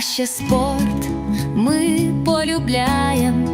ще спорт ми полюбляємо.